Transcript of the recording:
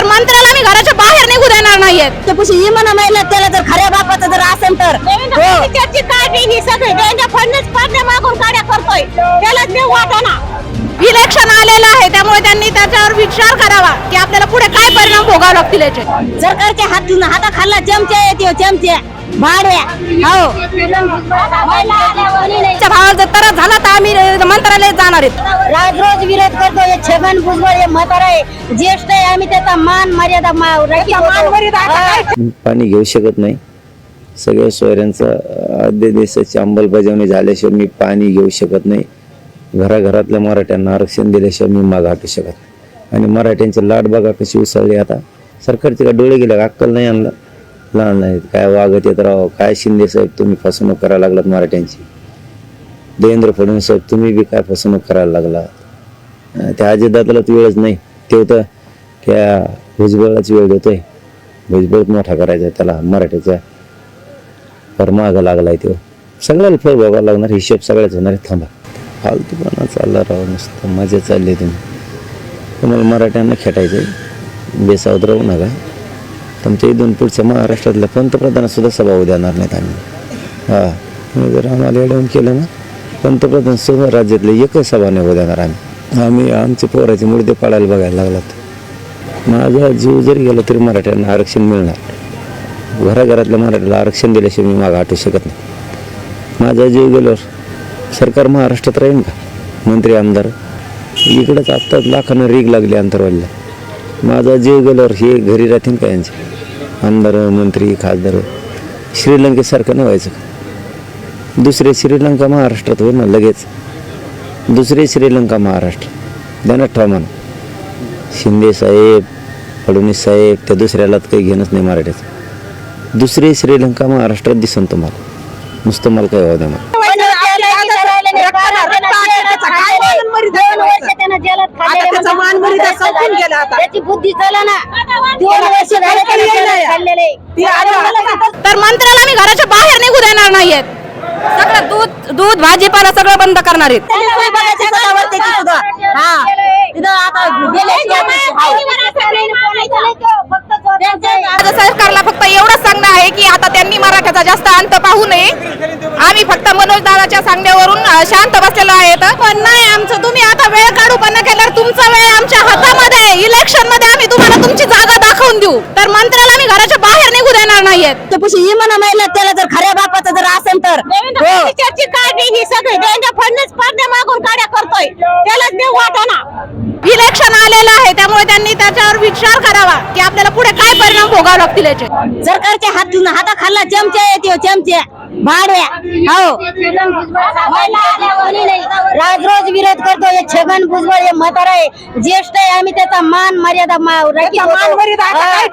तर मंत्र्याला मी घराच्या बाहेर निघू देणार नाहीयेत महिला त्याला जर खऱ्या बापाचं जर असेल तर. हो. त्याची ही सगळी पाडण्या मागून काड्या करतोय. त्याला देऊ वाटाना इलेक्शन आलेलं आहे त्यामुळे त्यांनी त्याच्यावर विचार करावा की आपल्याला पुढे काय परिणाम भोगावे लागतील याचे. सरकारच्या हात हाताखालला चमचे येते चमचे. भाड्या हो. भावाला जर त्रास झाला तर आम्ही मंत्रालयात जाणार आहेत. राज रोज विरोध करतो हे छगन भुजबळ हे म्हातारा आहे. ज्येष्ठ आहे आम्ही त्याचा मान मर्यादा मा- राखीत होतो. पाणी घेऊ शकत नाही. सगळ्या सोयऱ्यांचा अध्यादेशाची अंमलबजावणी झाल्याशिवाय मी पाणी घेऊ शकत नाही. घराघरातल्या मराठ्यांना आरक्षण दिल्याशिवाय मी माग हटू शकत नाही. आणि मराठ्यांची लाट बघा कशी उसळली आता. सरकारचे का डोळे गेले का अक्कल नाही आणलं. लहान नाही काय वागत येत राहो काय शिंदे साहेब तुम्ही फसवणूक करायला लागलात मराठ्यांची. देवेंद्र फडणवीस साहेब तुम्ही बी काय फसवणूक करायला लागला? त्या अजितदादाला तर वेळच नाही. ते तर त्या भुजबळाच वेळ देतोय? भुजबळ मोठा करायचा आहे त्याला मराठीचा पर मागं लागलाय तो. सगळ्याला फळ बघायला लागणार हिशोब सगळ्याच होणार आहे. थांबा. फालतूपणा चालला राव मस्त मजा चालली तुम्ही. तुम्हाला मराठ्यांना खेटायचं आहे बेसावत राहू नका. तुमच्या इथून पुढच्या महाराष्ट्रातल्या पंतप्रधानसुद्धा सभा देणार नाहीत आम्ही. हां तुम्ही जर आम्हाला एडवून केलं ना पंतप्रधान सर्व राज्यातले एकच सभा नाही देणार आम्ही. आम्ही आमचे पोराचे मुर्दे पाडायला बघायला लागलात. माझा जीव जरी गेला तरी मराठ्यांना आरक्षण मिळणार. घराघरातल्या मराठ्याला आरक्षण दिल्याशिवाय मी मागं हटू शकत नाही. माझा जीव गेल्यावर सरकार महाराष्ट्रात राहील का? मंत्री आमदार इकडंच आत्ताच लाखानं रीग लागली अंतरवालीला. माझा जीव गेल्यावर हे घरी राहतील का यांचे? आमदार मंत्री खासदार श्रीलंकेसारखं नाही व्हायचं का? दुसरे श्रीलंका महाराष्ट्रात होईल ना लगेच. दुसरे श्रीलंका महाराष्ट्र. ठेवा म्हणा. शिंदे साहेब फडणवीस साहेब त्या दुसऱ्याला तर काही घेणंच नाही मराठीचं दुसरी श्रीलंका महाराष्ट्रात दिसन तुम्हाला. नुसतं मला काय व्हावं द्या मला ना तर मंत्र्याला मी घराच्या बाहेर निघू देणार नाहीयेत. सगळं दूध दूध भाजीपाला सगळं बंद करणार आहेत. हा. सरकारला फक्त एवढंच सांगणं आहे की आता त्यांनी मराठ्याचा जास्त अंत पाहू नये. आम्ही फक्त मनोज दादाच्या सांगण्यावरून शांत बसलेलो आहेत. पण नाही आमचं तुम्ही आता वेळ काढूपणा केल्यावर तुमचा वेळ आमच्या हातामध्ये इलेक्शनमध्ये आम्ही तुम्हाला तुमची जागा दाखवून देऊ. तर मंत्र्याला मी घराच्या देणार नाहीयेत. त्यापाशी इमान महिला त्याला जर खऱ्या बापाचं जर असेल तर. देवेंद्र हो. फडणवीस त्याची काढणी ही सगळी देवेंद्र फडणवीस पाडण्या मागून काड्या करतोय. त्याला देऊ वाटाना इलेक्शन आलेलं आहे त्यामुळे त्यांनी त्याच्यावर विचार करावा की आपल्याला पुढे काय परिणाम भोगावे लागतील याचे. सरकारच्या हात हाताखालला चमचे येते चमचे. भाड्या हो. राज रोज विरोध करतो हे छगन भुजबळ हे म्हातारा आहे. ज्येष्ठ आहे आम्ही त्याचा मान मर्यादा मा- होतो. हा.